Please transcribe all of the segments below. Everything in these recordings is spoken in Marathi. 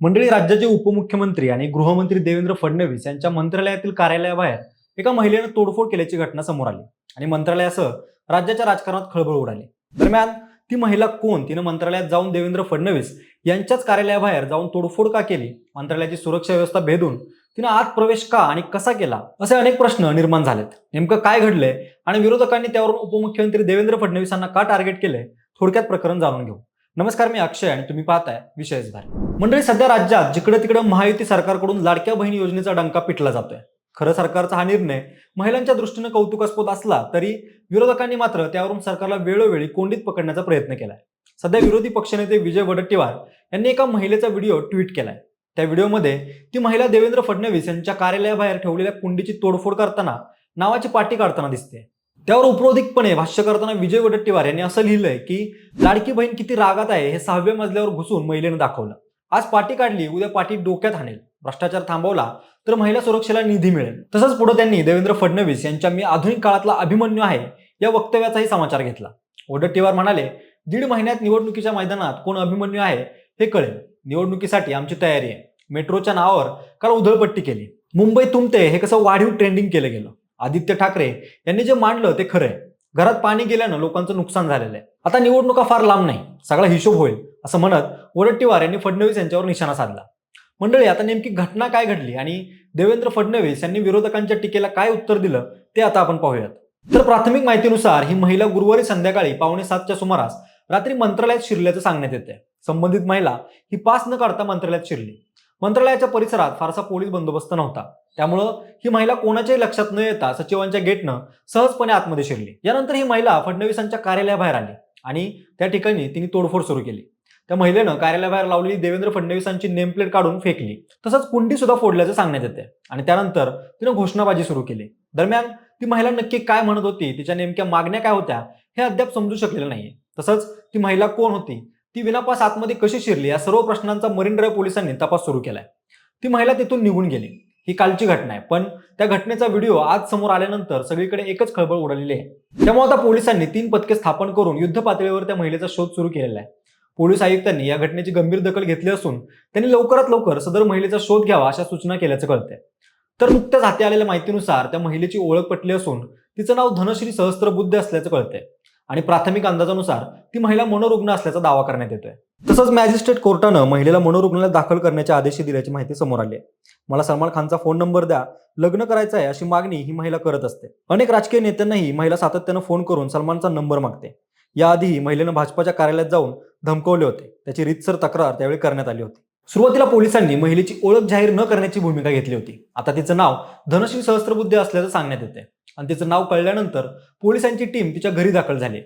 मंडळी राज्याचे उपमुख्यमंत्री आणि गृहमंत्री देवेंद्र फडणवीस यांच्या मंत्रालयातील कार्यालयाबाहेर एका महिलेनं तोडफोड केल्याची घटना समोर आली आणि मंत्रालयासह राज्याच्या राजकारणात खळबळ उडाली. दरम्यान ती महिला कोण? तिनं मंत्रालयात जाऊन देवेंद्र फडणवीस यांच्याच कार्यालयाबाहेर जाऊन तोडफोड का केली? मंत्रालयाची सुरक्षा व्यवस्था भेदून तिनं आत प्रवेश का आणि कसा केला? असे अनेक प्रश्न निर्माण झालेत. नेमकं काय घडलंय आणि विरोधकांनी त्यावरून उपमुख्यमंत्री देवेंद्र फडणवीसांना का टार्गेट केलंय? थोडक्यात प्रकरण जाणून घेऊ. नमस्कार मी अक्षय आणि तुम्ही पाहताय विषयच भारी मंडळी सध्या राज्यात जिकडे तिकडे महायुती सरकारकडून लाडक्या बहीण योजनेचा डंका पिटला जातोय. खरं सरकारचा हा निर्णय महिलांच्या दृष्टीनं कौतुकास्पद असला तरी विरोधकांनी मात्र त्यावरून सरकारला वेळोवेळी कोंडीत पकडण्याचा प्रयत्न केलाय. सध्या विरोधी पक्षनेते विजय वडट्टीवार यांनी एका महिलेचा व्हिडिओ ट्विट केलाय. त्या व्हिडिओमध्ये ती महिला देवेंद्र फडणवीस यांच्या कार्यालयाबाहेर ठेवलेल्या कुंडीची तोडफोड करताना नावाची पाटी काढताना दिसते. त्यावर उपरोधिकपणे भाष्य करताना विजय वडट्टीवार यांनी असं लिहिलंय की लाडकी बहीण किती रागात आहे हे सहाव्या मजल्यावर घुसून महिलेनं दाखवलं. आज पाठी काढली उद्या पाठी डोक्यात आणेल भ्रष्टाचार थांबवला तर महिला सुरक्षेला निधी मिळेल. तसंच पुढे त्यांनी देवेंद्र फडणवीस यांच्या मी आधुनिक काळातला अभिमन्यू आहे या वक्तव्याचाही समाचार घेतला. ओडट्टीवार म्हणाले दीड महिन्यात निवडणुकीच्या मैदानात कोण अभिमन्यू आहे हे कळेल. निवडणुकीसाठी आमची तयारी आहे. मेट्रोच्या नावावर काल उधळपट्टी केली. मुंबई तुमते हे कसं वाढीव ट्रेंडिंग केलं गेलं. आदित्य ठाकरे यांनी जे मांडलं ते खरं आहे. घरात पाणी गेल्यानं लोकांचं नुकसान झालेलं आहे. आता निवडणुका फार लांब नाही. सगळा हिशोब होईल. असं म्हणत वडट्टीवार यांनी फडणवीस यांच्यावर निशाणा साधला. मंडळी आता नेमकी घटना काय घडली आणि देवेंद्र फडणवीस यांनी विरोधकांच्या टीकेला काय उत्तर दिलं ते आता आपण पाहूयात. तर प्राथमिक माहितीनुसार ही महिला गुरुवारी संध्याकाळी पावणे सातच्या सुमारास रात्री मंत्रालयात शिरल्याचं सांगण्यात येते संबंधित महिला ही पास न काढता मंत्रालयात शिरली. मंत्रालयाच्या परिसरात फारसा पोलीस बंदोबस्त नव्हता. त्यामुळं ही महिला कोणाच्याही लक्षात न येता सचिवांच्या गेटनं सहजपणे आतमध्ये शिरली. यानंतर ही महिला फडणवीसांच्या कार्यालयाबाहेर आली आणि त्या ठिकाणी तिने तोडफोड सुरू केली. त्या महिलेनं कार्यालयाबाहेर लावलेली देवेंद्र फडणवीसांची नेमप्लेट काढून फेकली. तसंच कुंडी सुद्धा फोडल्याचं सांगण्यात येते आणि त्यानंतर तिनं घोषणाबाजी सुरू केली. दरम्यान ती महिला नक्की काय म्हणत होती तिच्या नेमक्या मागण्या काय होत्या हे अद्याप समजू शकलेलं नाहीये. तसंच ती महिला कोण होती ती विनापास आतमध्ये कशी शिरली या सर्व प्रश्नांचा मरीन ड्राईव्ह पोलिसांनी तपास सुरू केलाय. ती महिला तिथून निघून गेली. ही कालची घटना आहे. पण त्या घटनेचा व्हिडिओ आज समोर आल्यानंतर सगळीकडे एकच खळबळ उडालेली आहे. त्यामुळे आता पोलिसांनी तीन पथके स्थापन करून युद्ध पातळीवर त्या महिलेचा शोध सुरू केलेला आहे. पोलीस आयुक्तांनी या घटनेची गंभीर दखल घेतली असून त्यांनी लवकरात लवकर सदर महिलेचा शोध घ्यावा अशा सूचना केल्याचं कळतंय. तर नुकत्याच हाती आलेल्या माहितीनुसार त्या महिलेची ओळख पटली असून तिचं नाव धनश्री सहस्त्रबुद्ध असल्याचं कळतंय आणि प्राथमिक अंदाजानुसार ती महिला मनोरुग्ण असल्याचा दावा करण्यात येतोय. तसंच मॅजिस्ट्रेट कोर्टानं महिलेला मनोरुग्णालयात दाखल करण्याचे आदेश दिल्याची माहिती समोर आली आहे. मला सलमान खानचा फोन नंबर द्या लग्न करायचं आहे अशी मागणी ही महिला करत असते. अनेक राजकीय नेत्यांनाही महिला सातत्यानं फोन करून सलमानचा नंबर मागते. याआधीही महिलेनं भाजपाच्या कार्यालयात जाऊन धमकवले होते. त्याची रीतसर तक्रार त्यावेळी करण्यात आली होती. सुरुवातीला पोलिसांनी महिलेची ओळख जाहीर न करण्याची भूमिका घेतली होती. आता तिचं नाव धनश्री सहस्त्रबुद्धी असल्याचं सांगण्यात येते आणि तिचं नाव कळल्यानंतर पोलिसांची टीम तिच्या घरी दाखल झाली.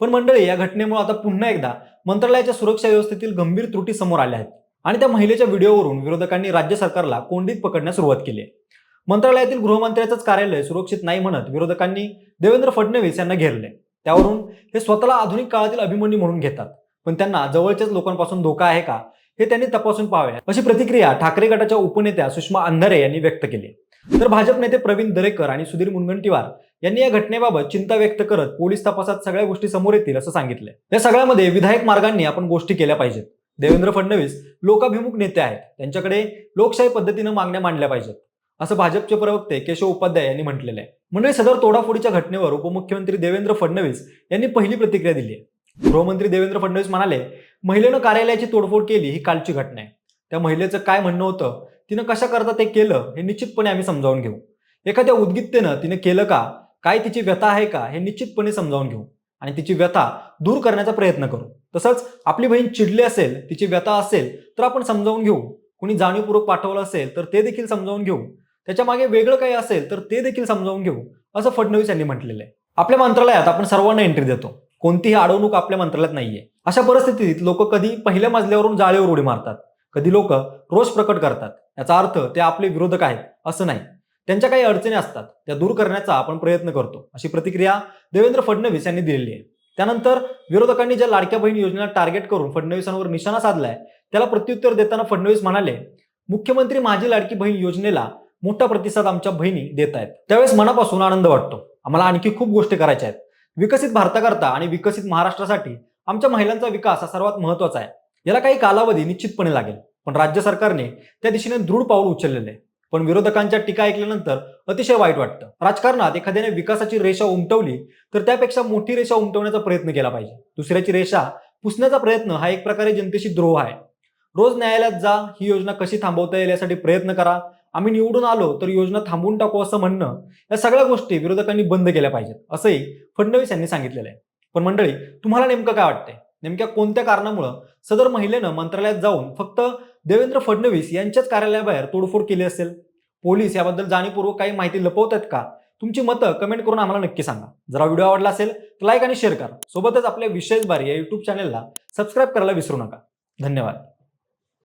पण मंडळी या घटनेमुळे आता पुन्हा एकदा मंत्रालयाच्या सुरक्षा व्यवस्थेतील गंभीर त्रुटी समोर आल्या आहेत. आणि त्या महिलेच्या व्हिडिओवरून विरोधकांनी राज्य सरकारला कोंडीत पकडण्यास सुरुवात केली आहे. मंत्रालयातील गृहमंत्र्याचंच कार्यालय सुरक्षित नाही म्हणत विरोधकांनी देवेंद्र फडणवीस यांना घेरले. त्यावरून हे स्वतःला आधुनिक काळातील अभिमन्यू म्हणून घेतात. पण त्यांना जवळच्याच लोकांपासून धोका आहे का हे त्यांनी तपासून पाहावे. अशी प्रतिक्रिया ठाकरे गटाच्या उपनेत्या सुषमा अंधारे यांनी व्यक्त केली. तर भाजप नेते प्रवीण दरेकर आणि सुधीर मुनगंटीवार यांनी या घटनेबाबत चिंता व्यक्त करत पोलीस तपासात सगळ्या गोष्टी समोर येतील असं सांगितलं. या सगळ्यामध्ये विधायक मार्गांनी आपण गोष्टी केल्या पाहिजेत. देवेंद्र फडणवीस लोकाभिमुख नेते आहेत. त्यांच्याकडे लोकशाही पद्धतीनं मागण्या मांडल्या पाहिजेत. असं भाजपचे प्रवक्ते केशव उपाध्याय यांनी म्हटलेलं आहे. म्हणजे सदर तोडाफोडीच्या घटनेवर उपमुख्यमंत्री देवेंद्र फडणवीस यांनी पहिली प्रतिक्रिया दिली आहे. गृहमंत्री देवेंद्र फडणवीस म्हणाले महिलेनं कार्यालयाची तोडफोड केली ही कालची घटना आहे. त्या महिलेचं काय म्हणणं होतं तिनं कशा करता ते केलं हे निश्चितपणे आम्ही समजावून घेऊ. एखाद्या उद्गित्तेनं तिने केलं का काय तिची व्यथा आहे का हे निश्चितपणे समजावून घेऊ. आणि तिची व्यथा दूर करण्याचा प्रयत्न करू. तसंच आपली बहीण चिडली असेल तिची व्यथा असेल तर आपण समजावून घेऊ. कुणी जाणीवपूर्वक पाठवलं असेल तर ते देखील समजावून घेऊ. त्याच्यामागे वेगळं काही असेल तर ते देखील समजावून घेऊ असं फडणवीस यांनी म्हटलेलं आहे. आपल्या मंत्रालयात आपण सर्वांना एंट्री देतो. कोणतीही अडवणूक आपल्या मंत्रालयात नाहीये. अशा परिस्थितीत लोक कधी पहिल्या मजल्यावरून जाळीवर उडी मारतात. कधी लोक रोष प्रकट करतात. याचा अर्थ ते आपले विरोधक आहेत असं नाही. त्यांच्या काही अडचणी असतात त्या दूर करण्याचा आपण प्रयत्न करतो अशी प्रतिक्रिया देवेंद्र फडणवीस यांनी दिलेली आहे. त्यानंतर विरोधकांनी ज्या लाडक्या बहीण योजनेला टार्गेट करून फडणवीसांवर निशाणा साधलाय त्याला प्रत्युत्तर देताना फडणवीस म्हणाले मुख्यमंत्री माझी लाडकी बहीण योजनेला मोठा प्रतिसाद आमच्या बहिणी देत आहेत त्यावेळेस मनापासून आनंद वाटतो. आम्हाला आणखी खूप गोष्टी करायच्या आहेत. विकसित भारताकरता आणि विकसित महाराष्ट्रासाठी आमच्या महिलांचा विकास हा सर्वात महत्त्वाचा आहे. याला काही कालावधी निश्चितपणे लागेल. पण राज्य सरकारने त्या दिशेने दृढ पाऊल उचललेलं आहे. पण विरोधकांच्या टीका ऐकल्यानंतर अतिशय वाईट वाटतं. राजकारणात एखाद्याने विकासाची रेषा उमटवली तर त्यापेक्षा मोठी रेषा उमटवण्याचा प्रयत्न केला पाहिजे. दुसऱ्याची रेषा पुसण्याचा प्रयत्न हा एक प्रकारे जनतेशी द्रोह आहे. रोज न्यायालयात जा ही योजना कशी थांबवता येईल यासाठी प्रयत्न करा आम्ही निवडून आलो तर योजना थांबवून टाकू असं म्हणणं या सगळ्या गोष्टी विरोधकांनी बंद केल्या पाहिजेत असंही फडणवीस यांनी सांगितलेलं आहे. पण मंडळी तुम्हाला नेमकं काय वाटतंय? नेमक्या कोणत्या कारणामुळं सदर महिलेनं मंत्रालयात जाऊन फक्त देवेंद्र फडणवीस यांच्याच कार्यालयाबाहेर तोडफोड केली असेल? पोलीस याबद्दल जाणीवपूर्वक काही माहिती लपवतात का? तुमची मतं कमेंट करून आम्हाला नक्की सांगा. जरा व्हिडिओ आवडला असेल तर लाईक आणि शेअर करा. सोबतच आपल्या विशेष बारी या युट्यूब चॅनलला सबस्क्राईब करायला विसरू नका. धन्यवाद.